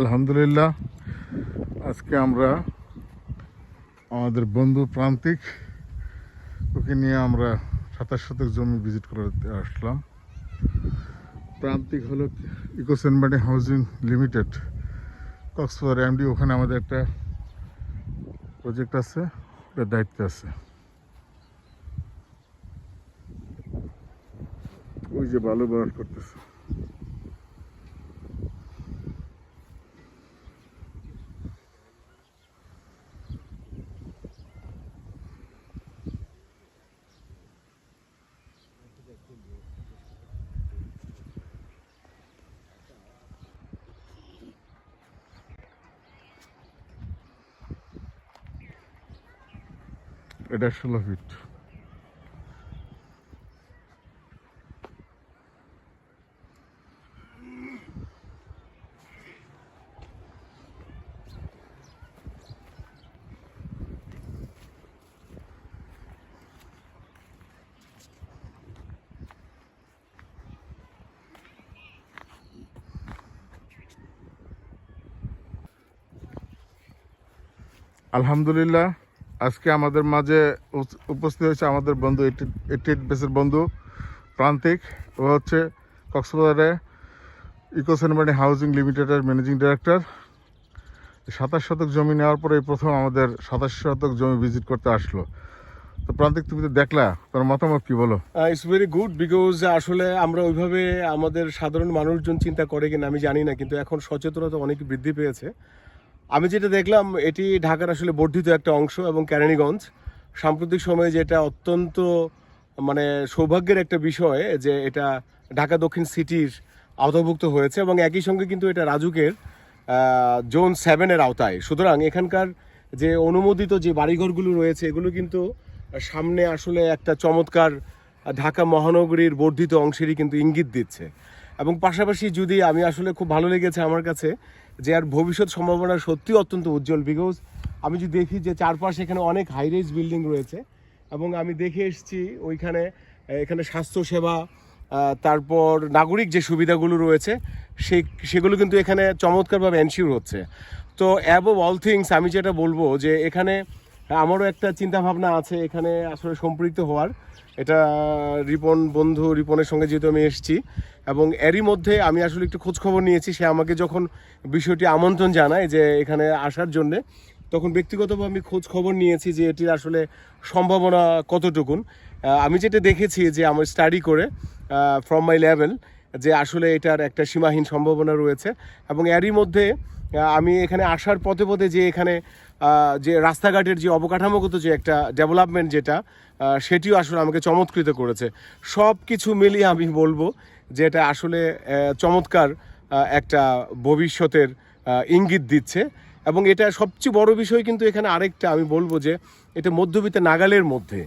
আলহামদুলিল্লাহ। আজকে আমরা আমাদের বন্ধু প্রান্তিক, ওকে নিয়ে আমরা সাতাশ শতক জমি ভিজিট করতে আসলাম। প্রান্তিক হলো ইকোসেনবাড়ি হাউজিং লিমিটেড, কক্সবাজার এমডি ওখানে আমাদের একটা প্রজেক্ট আছে ওটার দায়িত্বে আছে। ওই যে বালু বরাট করতেছে। এটা ষোলো ফিট আলহামদুলিল্লাহ আজকে আমাদের মাঝে উপ- উপস্থিত হয়েছে আমাদের বন্ধু এইটি বেসের বন্ধু, প্রান্তিক। ও হচ্ছে কক্সবাজারে ইকোসেনবানি হাউজিং লিমিটেডের ম্যানেজিং ডিরেক্টর। সাতাশ শতক জমি নেওয়ার পরে প্রথম আমাদের সাতাশ শতক জমি ভিজিট করতে আসলো। তো প্রান্তিক, তুমি তো দেখলা তোমার মতামত কি বলো? ইটস ভেরি গুড বিকজ আসলে আমরা ওইভাবে আমাদের সাধারণ মানুষজন চিন্তা করে কিনা আমি জানি না, কিন্তু এখন সচেতনতা অনেক বৃদ্ধি পেয়েছে। আমি যেটা দেখলাম, এটি ঢাকার আসলে বর্ধিত একটা অংশ এবং কেরানীগঞ্জ। সাম্প্রতিক সময়ে যেটা অত্যন্ত মানে সৌভাগ্যের একটা বিষয়, যে এটা ঢাকা দক্ষিণ সিটির আওতাভুক্ত হয়েছে এবং একই সঙ্গে কিন্তু এটা রাজুকের জোন সেভেনের আওতায়। সুতরাং এখানকার যে অনুমোদিত যে বাড়িঘরগুলো রয়েছে, এগুলো কিন্তু সামনে আসলে একটা চমৎকার ঢাকা মহানগরীর বর্ধিত অংশেরই কিন্তু ইঙ্গিত দিচ্ছে। এবং পাশাপাশি যদি আমি আসলে খুব ভালো লেগেছে আমার কাছে যে আর ভবিষ্যৎ সম্ভাবনা সত্যি অত্যন্ত উজ্জ্বল বিকজ আমি যদি দেখি যে চারপাশে এখানে অনেক হাই রেজ বিল্ডিং রয়েছে এবং আমি দেখে এসেছি ওইখানে এখানে স্বাস্থ্যসেবা তারপর নাগরিক যে সুবিধাগুলো রয়েছে সেই সেগুলো কিন্তু এখানে চমৎকারভাবে এনশিওর হচ্ছে। তো অ্যাবভ অল থিংস আমি যেটা বলব যে এখানে আমারও একটা চিন্তা ভাবনা আছে এখানে আসলে সম্পৃক্ত হওয়ার। এটা রিপন বন্ধু, রিপনের সঙ্গে যেহেতু আমি এসেছি এবং এরই মধ্যে আমি আসলে একটু খোঁজখবর নিয়েছি। সে আমাকে যখন বিষয়টি আমন্ত্রণ জানায় যে এখানে আসার জন্যে, তখন ব্যক্তিগতভাবে আমি খোঁজ খবর নিয়েছি যে এটির আসলে সম্ভাবনা কতটুকুন। আমি যেটা দেখেছি যে আমার স্টাডি করে ফ্রম মাই লেভেল যে আসলে এটার একটা সীমাহীন সম্ভাবনা রয়েছে এবং এরই মধ্যে আমি এখানে আসার পথে পথে যে এখানে যে রাস্তাঘাটের যে অবকাঠামোগত যে একটা ডেভেলপমেন্ট যেটা সেটিও আসলে আমাকে চমৎকৃত করেছে। সব কিছু মিলিয়ে আমি বলব যে এটা আসলে চমৎকার একটা ভবিষ্যতের ইঙ্গিত দিচ্ছে। এবং এটা সবচেয়ে বড় বিষয় কিন্তু এখানে আরেকটা আমি বলব যে এটা মধ্যবিত্ত নাগালের মধ্যে।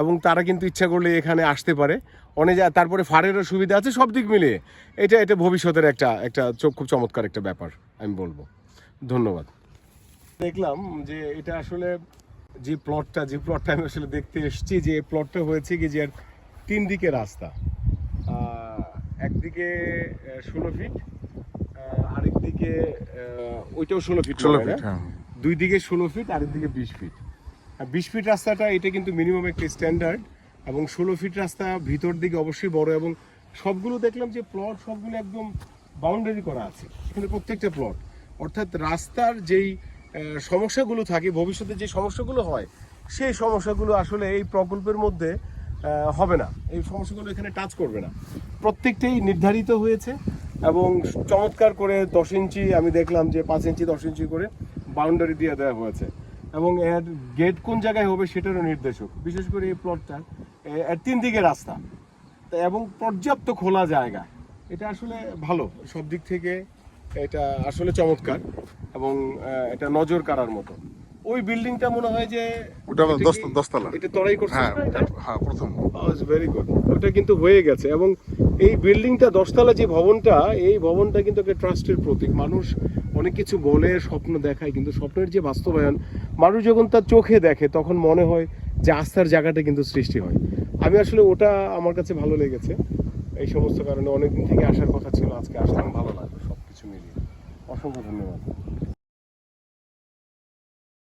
এবং তারা কিন্তু ইচ্ছা করলে এখানে আসতে পারে। অনেক তারপরে ফারেরও সুবিধা আছে, সব দিক মিলিয়ে। এটা এটা ভবিষ্যতের একটা একটা খুব চমৎকার একটা ব্যাপার, আমি বলব। ধন্যবাদ। দেখলাম যে এটা আসলে যে প্লটটা যে প্লটটা আমি আসলে দেখতে এসেছি যে প্লটটা হয়েছে কি যে তিন দিকে রাস্তা। একদিকে ষোলো ফিট আরেক দিকে ওইটাও ষোলো ফিট ষোলো? ফিট হ্যাঁ। দুই দিকে ষোলো ফিট আরেক দিকে বিশ ফিট আর বিশ ফিট রাস্তাটা এটা কিন্তু মিনিমাম একটা স্ট্যান্ডার্ড এবং ষোলো ফিট রাস্তা ভিতর দিকে অবশ্যই বড় এবং সবগুলো দেখলাম যে প্লট সবগুলো একদম বাউন্ডারি করা আছে। এখানে প্রত্যেকটা প্লট অর্থাৎ রাস্তার যেই সমস্যাগুলো থাকে, ভবিষ্যতে যে সমস্যাগুলো হয়, সেই সমস্যাগুলো আসলে এই প্রকল্পের মধ্যে হবে না। এই সমস্যাগুলো এখানে টাচ করবে না। প্রত্যেকটাই নির্ধারিত হয়েছে এবং চমৎকার করে দশ ইঞ্চি, আমি দেখলাম যে পাঁচ ইঞ্চি, দশ ইঞ্চি করে বাউন্ডারি দিয়ে দেওয়া হয়েছে। এবং এর গেট কোন জায়গায় হবে সেটারও নির্দেশক, বিশেষ করে এই প্লটটা এর তিন দিকে রাস্তা। এবং পর্যাপ্ত খোলা জায়গা, এটা আসলে ভালো। সব দিক থেকে এটা আসলে চমৎকার এবং এটা নজর কাড়ার মতো। ওই বিল্ডিংটা মনে হয় যে ওটা দশতলা। এটা তরাই করছে? হ্যাঁ? হ্যাঁ প্রথম। ভেরি গুড ওটা কিন্তু হয়ে গেছে এবং এই বিল্ডিংটা দশতলা যে ভবনটা এই ভবনটা কিন্তু একটা ট্রাস্টের প্রতীক। মানুষ অনেক কিছু বলে স্বপ্ন দেখায় কিন্তু স্বপ্নের যে বাস্তবায়ন মানুষ যখন তার চোখে দেখে তখন মনে হয় যে আস্থার জায়গাটা কিন্তু সৃষ্টি হয়। আমি আসলে ওটা আমার কাছে ভালো লেগেছে। এই সমস্ত কারণে অনেকদিন থেকে আসার কথা ছিল আজকে আসলাম ভালো লাগল। কিছু মিলিয়ে। অসংখ্য ধন্যবাদ।